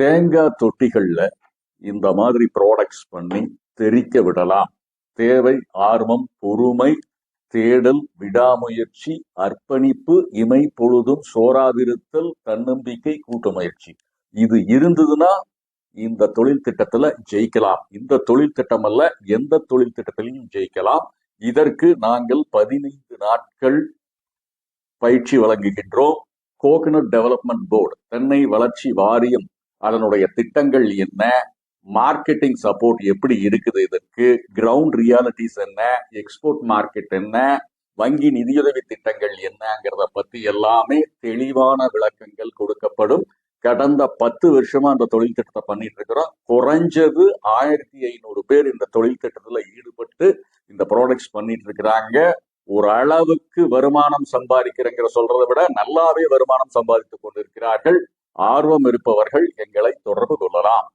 தேங்காய் தொட்டிகளில் இந்த மாதிரி ப்ராடக்ட்ஸ் பண்ணி தெரிக்க விடலாம். தேவை ஆர்வம் பொறுமை தேடல் விடாமுயற்சி அர்ப்பணிப்பு இமை பொழுதும் சோராதிருத்தல் தன்னம்பிக்கை கூட்டு முயற்சி இது இருந்ததுன்னா இந்த தொழில் திட்டத்துல ஜெயிக்கலாம். இந்த தொழில் திட்டம் அல்ல எந்த தொழில் திட்டத்திலையும் ஜெயிக்கலாம். இதற்கு நாங்கள் பதினைந்து நாட்கள் பயிற்சி வழங்குகின்றோம். கோகனட் டெவலப்மெண்ட் போர்டு தென்னை வளர்ச்சி வாரியம் அதனுடைய திட்டங்கள் என்ன? மார்க்கெட்டிங் சப்போர்ட் எப்படி இருக்குது இதற்கு? கிரவுண்ட் ரியாலிட்டிஸ் என்ன? எக்ஸ்போர்ட் மார்க்கெட் என்ன? வங்கி நிதியுதவி திட்டங்கள் என்னங்கிறத பத்தி எல்லாமே தெளிவான விளக்கங்கள் கொடுக்கப்படும். கடந்த பத்து வருஷமா அந்த தொழில் திட்டத்தை பண்ணிட்டு இருக்கிறோம். குறைஞ்சது ஆயிரத்தி ஐநூறு பேர் இந்த தொழில் திட்டத்துல ஈடுபட்டு இந்த ப்ராடக்ட்ஸ் பண்ணிட்டு இருக்கிறாங்க. ஒரு அளவுக்கு வருமானம் சம்பாதிக்கிறங்கிற சொல்றதை விட நல்லாவே வருமானம் சம்பாதித்துக் கொண்டிருக்கிறார்கள். ஆர்வம் இருப்பவர்கள் எங்களை தொடர்பு கொள்ளலாம்.